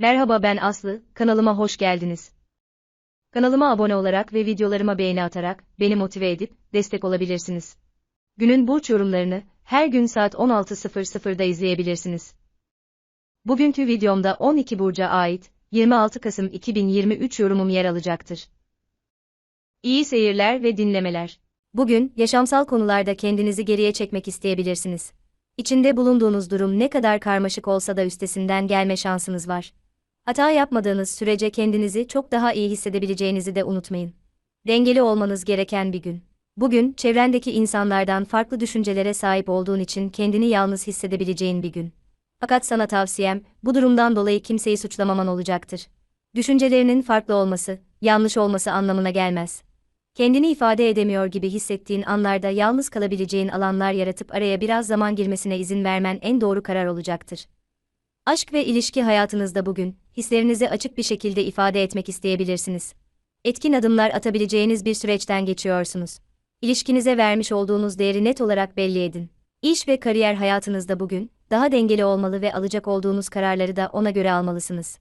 Merhaba ben Aslı, kanalıma hoş geldiniz. Kanalıma abone olarak ve videolarıma beğeni atarak beni motive edip destek olabilirsiniz. Günün burç yorumlarını her gün saat 16.00'da izleyebilirsiniz. Bugünkü videomda 12 burca ait 26 Kasım 2023 yorumum yer alacaktır. İyi seyirler ve dinlemeler. Bugün yaşamsal konularda kendinizi geriye çekmek isteyebilirsiniz. İçinde bulunduğunuz durum ne kadar karmaşık olsa da üstesinden gelme şansınız var. Hata yapmadığınız sürece kendinizi çok daha iyi hissedebileceğinizi de unutmayın. Dengeli olmanız gereken bir gün. Bugün çevrendeki insanlardan farklı düşüncelere sahip olduğun için kendini yalnız hissedebileceğin bir gün. Fakat sana tavsiyem, bu durumdan dolayı kimseyi suçlamaman olacaktır. Düşüncelerinin farklı olması, yanlış olması anlamına gelmez. Kendini ifade edemiyor gibi hissettiğin anlarda yalnız kalabileceğin alanlar yaratıp araya biraz zaman girmesine izin vermen en doğru karar olacaktır. Aşk ve ilişki hayatınızda bugün, hislerinizi açık bir şekilde ifade etmek isteyebilirsiniz. Etkin adımlar atabileceğiniz bir süreçten geçiyorsunuz. İlişkinize vermiş olduğunuz değeri net olarak belli edin. İş ve kariyer hayatınızda bugün, daha dengeli olmalı ve alacak olduğunuz kararları da ona göre almalısınız.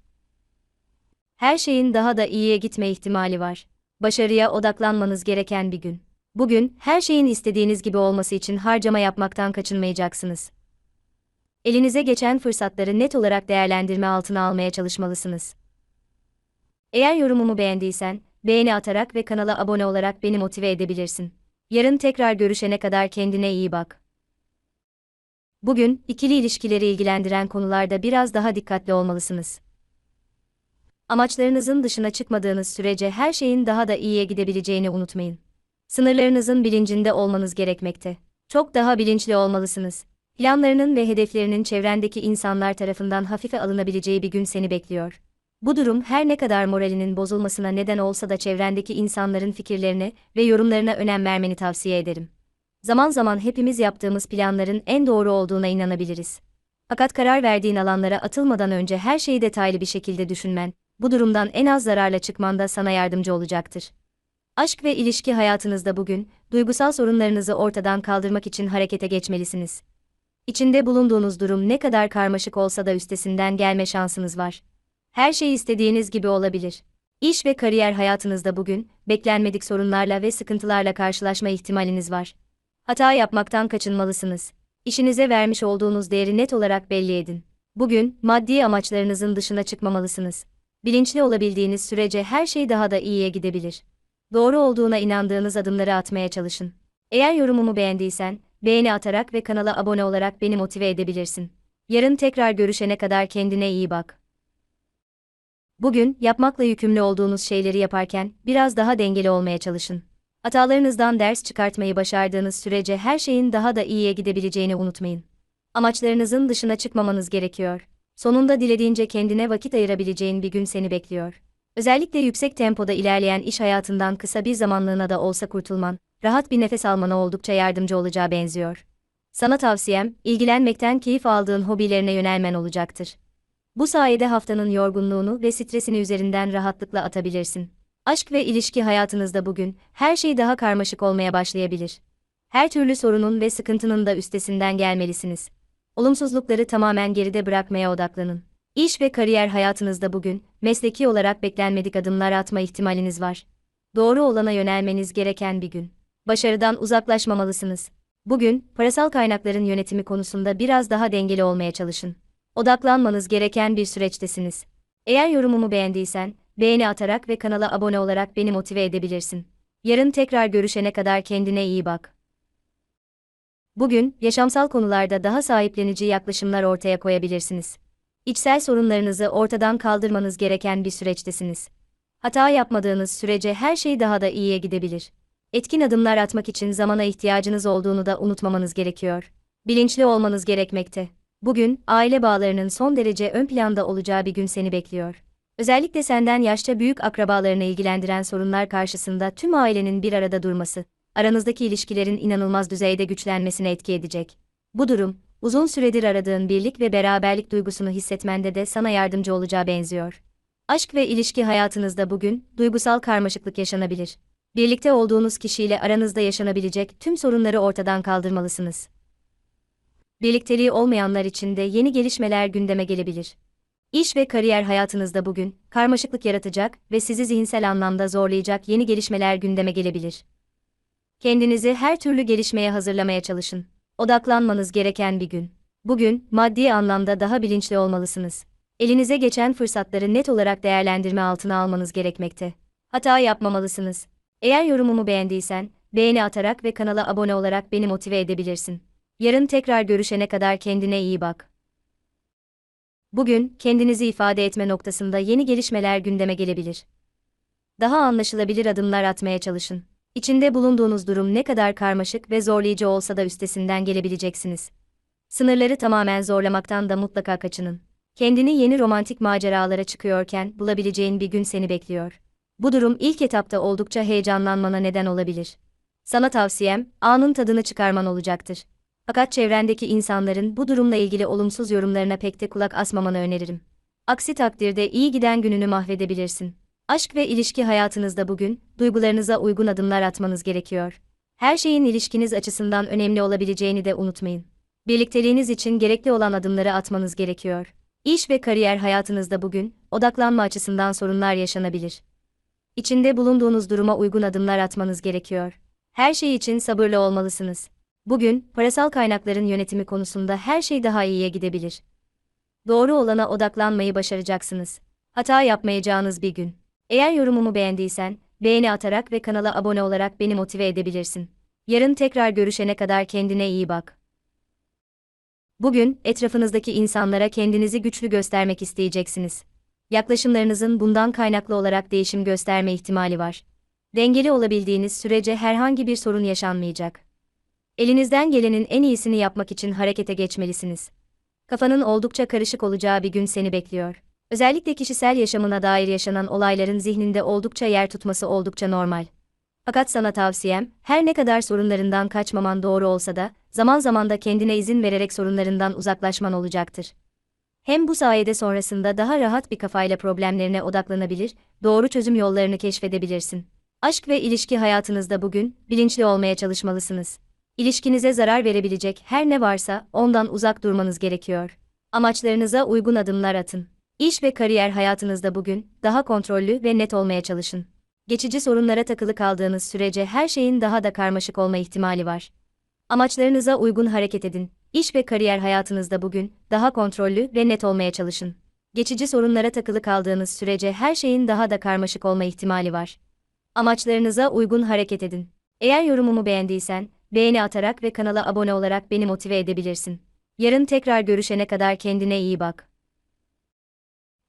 Her şeyin daha da iyiye gitme ihtimali var. Başarıya odaklanmanız gereken bir gün. Bugün, her şeyin istediğiniz gibi olması için harcama yapmaktan kaçınmayacaksınız. Elinize geçen fırsatları net olarak değerlendirme altına almaya çalışmalısınız. Eğer yorumumu beğendiysen, beğeni atarak ve kanala abone olarak beni motive edebilirsin. Yarın tekrar görüşene kadar kendine iyi bak. Bugün, ikili ilişkileri ilgilendiren konularda biraz daha dikkatli olmalısınız. Amaçlarınızın dışına çıkmadığınız sürece her şeyin daha da iyiye gidebileceğini unutmayın. Sınırlarınızın bilincinde olmanız gerekmekte. Çok daha bilinçli olmalısınız. Planlarının ve hedeflerinin çevrendeki insanlar tarafından hafife alınabileceği bir gün seni bekliyor. Bu durum her ne kadar moralinin bozulmasına neden olsa da çevrendeki insanların fikirlerine ve yorumlarına önem vermeni tavsiye ederim. Zaman zaman hepimiz yaptığımız planların en doğru olduğuna inanabiliriz. Fakat karar verdiğin alanlara atılmadan önce her şeyi detaylı bir şekilde düşünmen, bu durumdan en az zararla çıkmanda sana yardımcı olacaktır. Aşk ve ilişki hayatınızda bugün, duygusal sorunlarınızı ortadan kaldırmak için harekete geçmelisiniz. İçinde bulunduğunuz durum ne kadar karmaşık olsa da üstesinden gelme şansınız var. Her şey istediğiniz gibi olabilir. İş ve kariyer hayatınızda bugün, beklenmedik sorunlarla ve sıkıntılarla karşılaşma ihtimaliniz var. Hata yapmaktan kaçınmalısınız. İşinize vermiş olduğunuz değeri net olarak belli edin. Bugün, maddi amaçlarınızın dışına çıkmamalısınız. Bilinçli olabildiğiniz sürece her şey daha da iyiye gidebilir. Doğru olduğuna inandığınız adımları atmaya çalışın. Eğer yorumumu beğendiysen, beğeni atarak ve kanala abone olarak beni motive edebilirsin. Yarın tekrar görüşene kadar kendine iyi bak. Bugün, yapmakla yükümlü olduğunuz şeyleri yaparken, biraz daha dengeli olmaya çalışın. Hatalarınızdan ders çıkartmayı başardığınız sürece her şeyin daha da iyiye gidebileceğini unutmayın. Amaçlarınızın dışına çıkmamanız gerekiyor. Sonunda dilediğince kendine vakit ayırabileceğin bir gün seni bekliyor. Özellikle yüksek tempoda ilerleyen iş hayatından kısa bir zamanlığına da olsa kurtulman, rahat bir nefes almana oldukça yardımcı olacağı benziyor. Sana tavsiyem, ilgilenmekten keyif aldığın hobilerine yönelmen olacaktır. Bu sayede haftanın yorgunluğunu ve stresini üzerinden rahatlıkla atabilirsin. Aşk ve ilişki hayatınızda bugün, her şey daha karmaşık olmaya başlayabilir. Her türlü sorunun ve sıkıntının da üstesinden gelmelisiniz. Olumsuzlukları tamamen geride bırakmaya odaklanın. İş ve kariyer hayatınızda bugün, mesleki olarak beklenmedik adımlar atma ihtimaliniz var. Doğru olana yönelmeniz gereken bir gün. Başarıdan uzaklaşmamalısınız. Bugün, parasal kaynakların yönetimi konusunda biraz daha dengeli olmaya çalışın. Odaklanmanız gereken bir süreçtesiniz. Eğer yorumumu beğendiysen, beğeni atarak ve kanala abone olarak beni motive edebilirsin. Yarın tekrar görüşene kadar kendine iyi bak. Bugün, yaşamsal konularda daha sahiplenici yaklaşımlar ortaya koyabilirsiniz. İçsel sorunlarınızı ortadan kaldırmanız gereken bir süreçtesiniz. Hata yapmadığınız sürece her şey daha da iyiye gidebilir. Etkin adımlar atmak için zamana ihtiyacınız olduğunu da unutmamanız gerekiyor. Bilinçli olmanız gerekmekte. Bugün, aile bağlarının son derece ön planda olacağı bir gün seni bekliyor. Özellikle senden yaşça büyük akrabalarını ilgilendiren sorunlar karşısında tüm ailenin bir arada durması, aranızdaki ilişkilerin inanılmaz düzeyde güçlenmesine etki edecek. Bu durum, uzun süredir aradığın birlik ve beraberlik duygusunu hissetmende de sana yardımcı olacağı benziyor. Aşk ve ilişki hayatınızda bugün, duygusal karmaşıklık yaşanabilir. Birlikte olduğunuz kişiyle aranızda yaşanabilecek tüm sorunları ortadan kaldırmalısınız. Birlikteliği olmayanlar için de yeni gelişmeler gündeme gelebilir. İş ve kariyer hayatınızda bugün karmaşıklık yaratacak ve sizi zihinsel anlamda zorlayacak yeni gelişmeler gündeme gelebilir. Kendinizi her türlü gelişmeye hazırlamaya çalışın. Odaklanmanız gereken bir gün. Bugün maddi anlamda daha bilinçli olmalısınız. Elinize geçen fırsatları net olarak değerlendirme altına almanız gerekmekte. Hata yapmamalısınız. Eğer yorumumu beğendiysen, beğeni atarak ve kanala abone olarak beni motive edebilirsin. Yarın tekrar görüşene kadar kendine iyi bak. Bugün kendinizi ifade etme noktasında yeni gelişmeler gündeme gelebilir. Daha anlaşılabilir adımlar atmaya çalışın. İçinde bulunduğunuz durum ne kadar karmaşık ve zorlayıcı olsa da üstesinden gelebileceksiniz. Sınırları tamamen zorlamaktan da mutlaka kaçının. Kendini yeni romantik maceralara çıkıyorken bulabileceğin bir gün seni bekliyor. Bu durum ilk etapta oldukça heyecanlanmana neden olabilir. Sana tavsiyem, anın tadını çıkarman olacaktır. Fakat çevrendeki insanların bu durumla ilgili olumsuz yorumlarına pek de kulak asmamanı öneririm. Aksi takdirde iyi giden gününü mahvedebilirsin. Aşk ve ilişki hayatınızda bugün, duygularınıza uygun adımlar atmanız gerekiyor. Her şeyin ilişkiniz açısından önemli olabileceğini de unutmayın. Birlikteliğiniz için gerekli olan adımları atmanız gerekiyor. İş ve kariyer hayatınızda bugün, odaklanma açısından sorunlar yaşanabilir. İçinde bulunduğunuz duruma uygun adımlar atmanız gerekiyor. Her şey için sabırlı olmalısınız. Bugün, parasal kaynakların yönetimi konusunda her şey daha iyiye gidebilir. Doğru olana odaklanmayı başaracaksınız. Hata yapmayacağınız bir gün. Eğer yorumumu beğendiysen, beğeni atarak ve kanala abone olarak beni motive edebilirsin. Yarın tekrar görüşene kadar kendine iyi bak. Bugün, etrafınızdaki insanlara kendinizi güçlü göstermek isteyeceksiniz. Yaklaşımlarınızın bundan kaynaklı olarak değişim gösterme ihtimali var. Dengeli olabildiğiniz sürece herhangi bir sorun yaşanmayacak. Elinizden gelenin en iyisini yapmak için harekete geçmelisiniz. Kafanın oldukça karışık olacağı bir gün seni bekliyor. Özellikle kişisel yaşamına dair yaşanan olayların zihninde oldukça yer tutması oldukça normal. Fakat sana tavsiyem, her ne kadar sorunlarından kaçmaman doğru olsa da, zaman zaman da kendine izin vererek sorunlarından uzaklaşman olacaktır. Hem bu sayede sonrasında daha rahat bir kafayla problemlerine odaklanabilir, doğru çözüm yollarını keşfedebilirsin. Aşk ve ilişki hayatınızda bugün bilinçli olmaya çalışmalısınız. İlişkinize zarar verebilecek her ne varsa ondan uzak durmanız gerekiyor. Amaçlarınıza uygun adımlar atın. İş ve kariyer hayatınızda bugün daha kontrollü ve net olmaya çalışın. Geçici sorunlara takılı kaldığınız sürece her şeyin daha da karmaşık olma ihtimali var. Amaçlarınıza uygun hareket edin. İş ve kariyer hayatınızda bugün daha kontrollü ve net olmaya çalışın. Geçici sorunlara takılı kaldığınız sürece her şeyin daha da karmaşık olma ihtimali var. Amaçlarınıza uygun hareket edin. Eğer yorumumu beğendiysen, beğeni atarak ve kanala abone olarak beni motive edebilirsin. Yarın tekrar görüşene kadar kendine iyi bak.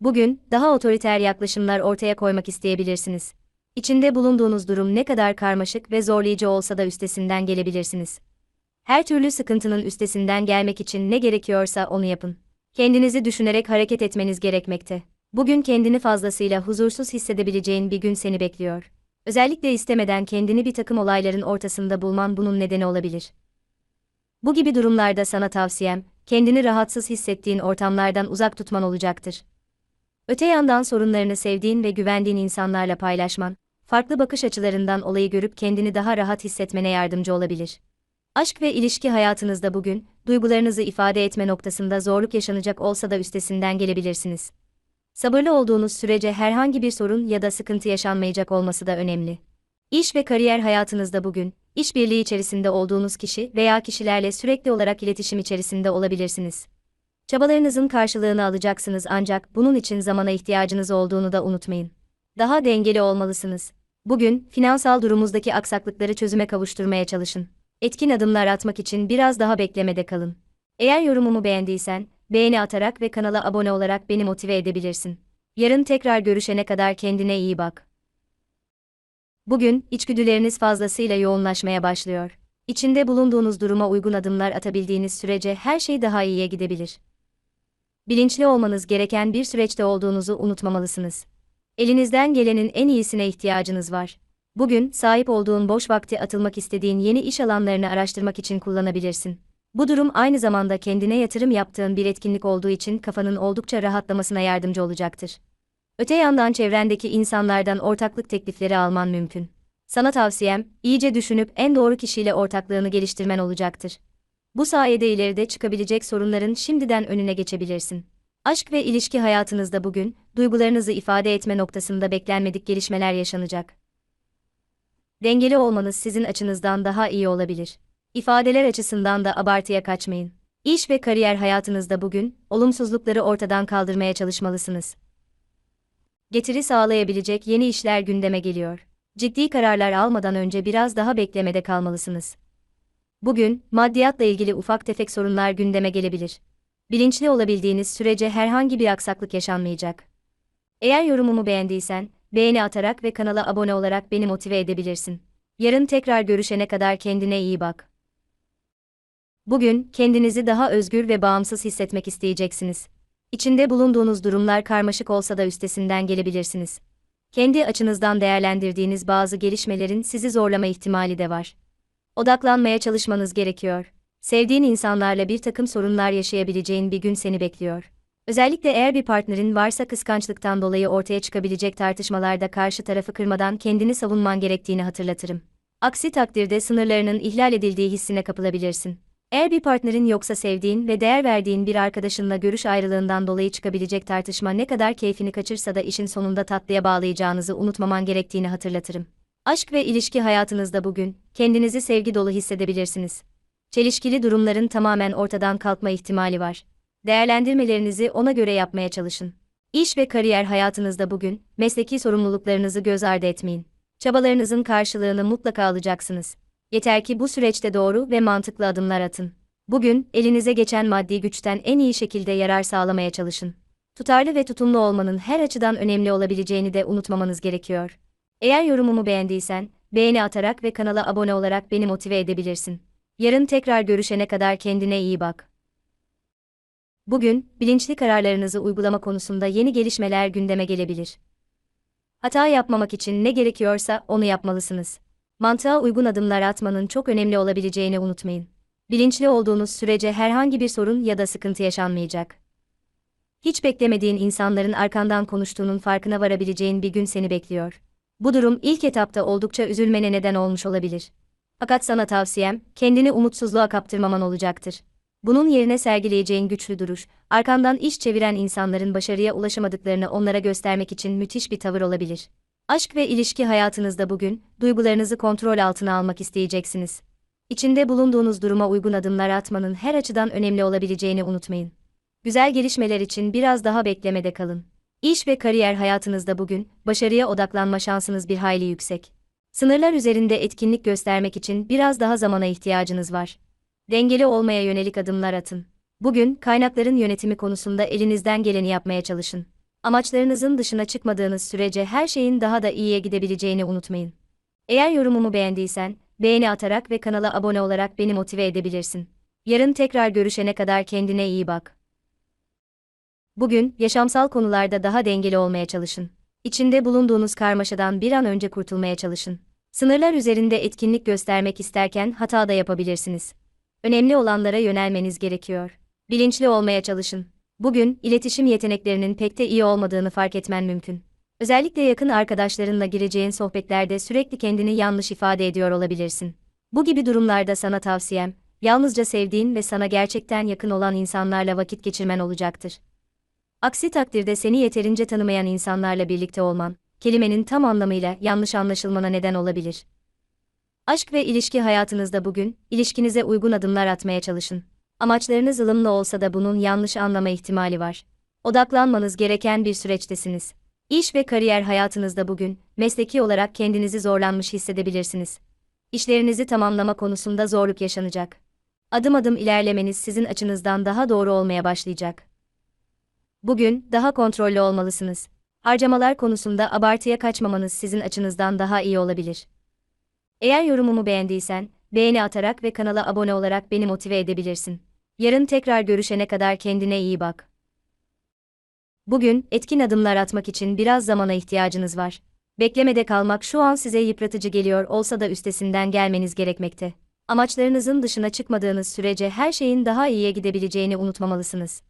Bugün, daha otoriter yaklaşımlar ortaya koymak isteyebilirsiniz. İçinde bulunduğunuz durum ne kadar karmaşık ve zorlayıcı olsa da üstesinden gelebilirsiniz. Her türlü sıkıntının üstesinden gelmek için ne gerekiyorsa onu yapın. Kendinizi düşünerek hareket etmeniz gerekmekte. Bugün kendini fazlasıyla huzursuz hissedebileceğin bir gün seni bekliyor. Özellikle istemeden kendini bir takım olayların ortasında bulman bunun nedeni olabilir. Bu gibi durumlarda sana tavsiyem, kendini rahatsız hissettiğin ortamlardan uzak tutman olacaktır. Öte yandan sorunlarını sevdiğin ve güvendiğin insanlarla paylaşman, farklı bakış açılarından olayı görüp kendini daha rahat hissetmene yardımcı olabilir. Aşk ve ilişki hayatınızda bugün, duygularınızı ifade etme noktasında zorluk yaşanacak olsa da üstesinden gelebilirsiniz. Sabırlı olduğunuz sürece herhangi bir sorun ya da sıkıntı yaşanmayacak olması da önemli. İş ve kariyer hayatınızda bugün, işbirliği içerisinde olduğunuz kişi veya kişilerle sürekli olarak iletişim içerisinde olabilirsiniz. Çabalarınızın karşılığını alacaksınız ancak bunun için zamana ihtiyacınız olduğunu da unutmayın. Daha dengeli olmalısınız. Bugün, finansal durumuzdaki aksaklıkları çözüme kavuşturmaya çalışın. Etkin adımlar atmak için biraz daha beklemede kalın. Eğer yorumumu beğendiysen, beğeni atarak ve kanala abone olarak beni motive edebilirsin. Yarın tekrar görüşene kadar kendine iyi bak. Bugün, içgüdüleriniz fazlasıyla yoğunlaşmaya başlıyor. İçinde bulunduğunuz duruma uygun adımlar atabildiğiniz sürece her şey daha iyiye gidebilir. Bilinçli olmanız gereken bir süreçte olduğunuzu unutmamalısınız. Elinizden gelenin en iyisine ihtiyacınız var. Bugün, sahip olduğun boş vakti atılmak istediğin yeni iş alanlarını araştırmak için kullanabilirsin. Bu durum aynı zamanda kendine yatırım yaptığın bir etkinlik olduğu için kafanın oldukça rahatlamasına yardımcı olacaktır. Öte yandan çevrendeki insanlardan ortaklık teklifleri alman mümkün. Sana tavsiyem, iyice düşünüp en doğru kişiyle ortaklığını geliştirmen olacaktır. Bu sayede ileride çıkabilecek sorunların şimdiden önüne geçebilirsin. Aşk ve ilişki hayatınızda bugün, duygularınızı ifade etme noktasında beklenmedik gelişmeler yaşanacak. Dengeli olmanız sizin açınızdan daha iyi olabilir. İfadeler açısından da abartıya kaçmayın. İş ve kariyer hayatınızda bugün, olumsuzlukları ortadan kaldırmaya çalışmalısınız. Getiri sağlayabilecek yeni işler gündeme geliyor. Ciddi kararlar almadan önce biraz daha beklemede kalmalısınız. Bugün, maddiyatla ilgili ufak tefek sorunlar gündeme gelebilir. Bilinçli olabildiğiniz sürece herhangi bir aksaklık yaşanmayacak. Eğer yorumumu beğendiysen, beğeni atarak ve kanala abone olarak beni motive edebilirsin. Yarın tekrar görüşene kadar kendine iyi bak. Bugün, kendinizi daha özgür ve bağımsız hissetmek isteyeceksiniz. İçinde bulunduğunuz durumlar karmaşık olsa da üstesinden gelebilirsiniz. Kendi açınızdan değerlendirdiğiniz bazı gelişmelerin sizi zorlama ihtimali de var. Odaklanmaya çalışmanız gerekiyor. Sevdiğin insanlarla bir takım sorunlar yaşayabileceğin bir gün seni bekliyor. Özellikle eğer bir partnerin varsa kıskançlıktan dolayı ortaya çıkabilecek tartışmalarda karşı tarafı kırmadan kendini savunman gerektiğini hatırlatırım. Aksi takdirde sınırlarının ihlal edildiği hissine kapılabilirsin. Eğer bir partnerin yoksa sevdiğin ve değer verdiğin bir arkadaşınla görüş ayrılığından dolayı çıkabilecek tartışma ne kadar keyfini kaçırsa da işin sonunda tatlıya bağlayacağınızı unutmaman gerektiğini hatırlatırım. Aşk ve ilişki hayatınızda bugün kendinizi sevgi dolu hissedebilirsiniz. Çelişkili durumların tamamen ortadan kalkma ihtimali var. Değerlendirmelerinizi ona göre yapmaya çalışın. İş ve kariyer hayatınızda bugün mesleki sorumluluklarınızı göz ardı etmeyin. Çabalarınızın karşılığını mutlaka alacaksınız. Yeter ki bu süreçte doğru ve mantıklı adımlar atın. Bugün elinize geçen maddi güçten en iyi şekilde yarar sağlamaya çalışın. Tutarlı ve tutumlu olmanın her açıdan önemli olabileceğini de unutmamanız gerekiyor. Eğer yorumumu beğendiysen, beğeni atarak ve kanala abone olarak beni motive edebilirsin. Yarın tekrar görüşene kadar kendine iyi bak. Bugün, bilinçli kararlarınızı uygulama konusunda yeni gelişmeler gündeme gelebilir. Hata yapmamak için ne gerekiyorsa onu yapmalısınız. Mantığa uygun adımlar atmanın çok önemli olabileceğini unutmayın. Bilinçli olduğunuz sürece herhangi bir sorun ya da sıkıntı yaşanmayacak. Hiç beklemediğin insanların arkandan konuştuğunun farkına varabileceğin bir gün seni bekliyor. Bu durum ilk etapta oldukça üzülmene neden olmuş olabilir. Fakat sana tavsiyem, kendini umutsuzluğa kaptırmaman olacaktır. Bunun yerine sergileyeceğin güçlü duruş, arkandan iş çeviren insanların başarıya ulaşamadıklarını onlara göstermek için müthiş bir tavır olabilir. Aşk ve ilişki hayatınızda bugün, duygularınızı kontrol altına almak isteyeceksiniz. İçinde bulunduğunuz duruma uygun adımlar atmanın her açıdan önemli olabileceğini unutmayın. Güzel gelişmeler için biraz daha beklemede kalın. İş ve kariyer hayatınızda bugün, başarıya odaklanma şansınız bir hayli yüksek. Sınırlar üzerinde etkinlik göstermek için biraz daha zamana ihtiyacınız var. Dengeli olmaya yönelik adımlar atın. Bugün, kaynakların yönetimi konusunda elinizden geleni yapmaya çalışın. Amaçlarınızın dışına çıkmadığınız sürece her şeyin daha da iyiye gidebileceğini unutmayın. Eğer yorumumu beğendiysen, beğeni atarak ve kanala abone olarak beni motive edebilirsin. Yarın tekrar görüşene kadar kendine iyi bak. Bugün, yaşamsal konularda daha dengeli olmaya çalışın. İçinde bulunduğunuz karmaşadan bir an önce kurtulmaya çalışın. Sınırlar üzerinde etkinlik göstermek isterken hata da yapabilirsiniz. Önemli olanlara yönelmeniz gerekiyor. Bilinçli olmaya çalışın. Bugün, iletişim yeteneklerinin pek de iyi olmadığını fark etmen mümkün. Özellikle yakın arkadaşlarınla gireceğin sohbetlerde sürekli kendini yanlış ifade ediyor olabilirsin. Bu gibi durumlarda sana tavsiyem, yalnızca sevdiğin ve sana gerçekten yakın olan insanlarla vakit geçirmen olacaktır. Aksi takdirde seni yeterince tanımayan insanlarla birlikte olman, kelimenin tam anlamıyla yanlış anlaşılmana neden olabilir. Aşk ve ilişki hayatınızda bugün, ilişkinize uygun adımlar atmaya çalışın. Amaçlarınız ılımlı olsa da bunun yanlış anlama ihtimali var. Odaklanmanız gereken bir süreçtesiniz. İş ve kariyer hayatınızda bugün, mesleki olarak kendinizi zorlanmış hissedebilirsiniz. İşlerinizi tamamlama konusunda zorluk yaşanacak. Adım adım ilerlemeniz sizin açınızdan daha doğru olmaya başlayacak. Bugün daha kontrollü olmalısınız. Harcamalar konusunda abartıya kaçmamanız sizin açınızdan daha iyi olabilir. Eğer yorumumu beğendiysen, beğeni atarak ve kanala abone olarak beni motive edebilirsin. Yarın tekrar görüşene kadar kendine iyi bak. Bugün etkin adımlar atmak için biraz zamana ihtiyacınız var. Beklemede kalmak şu an size yıpratıcı geliyor olsa da üstesinden gelmeniz gerekmekte. Amaçlarınızın dışına çıkmadığınız sürece her şeyin daha iyiye gidebileceğini unutmamalısınız.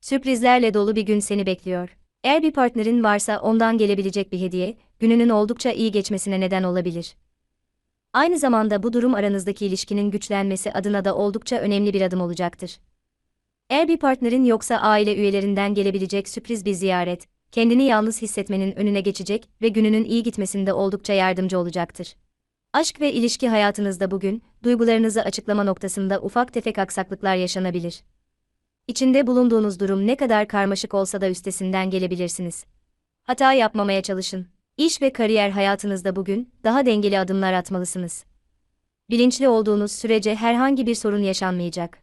Sürprizlerle dolu bir gün seni bekliyor. Eğer bir partnerin varsa ondan gelebilecek bir hediye, gününün oldukça iyi geçmesine neden olabilir. Aynı zamanda bu durum aranızdaki ilişkinin güçlenmesi adına da oldukça önemli bir adım olacaktır. Eğer bir partnerin yoksa aile üyelerinden gelebilecek sürpriz bir ziyaret, kendini yalnız hissetmenin önüne geçecek ve gününün iyi gitmesinde oldukça yardımcı olacaktır. Aşk ve ilişki hayatınızda bugün, duygularınızı açıklama noktasında ufak tefek aksaklıklar yaşanabilir. İçinde bulunduğunuz durum ne kadar karmaşık olsa da üstesinden gelebilirsiniz. Hata yapmamaya çalışın. İş ve kariyer hayatınızda bugün daha dengeli adımlar atmalısınız. Bilinçli olduğunuz sürece herhangi bir sorun yaşanmayacak.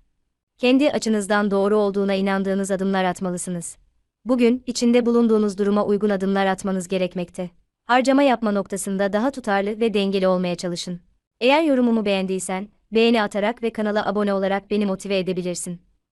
Kendi açınızdan doğru olduğuna inandığınız adımlar atmalısınız. Bugün içinde bulunduğunuz duruma uygun adımlar atmanız gerekmekte. Harcama yapma noktasında daha tutarlı ve dengeli olmaya çalışın. Eğer yorumumu beğendiysen, beğeni atarak ve kanala abone olarak beni motive edebilirsin.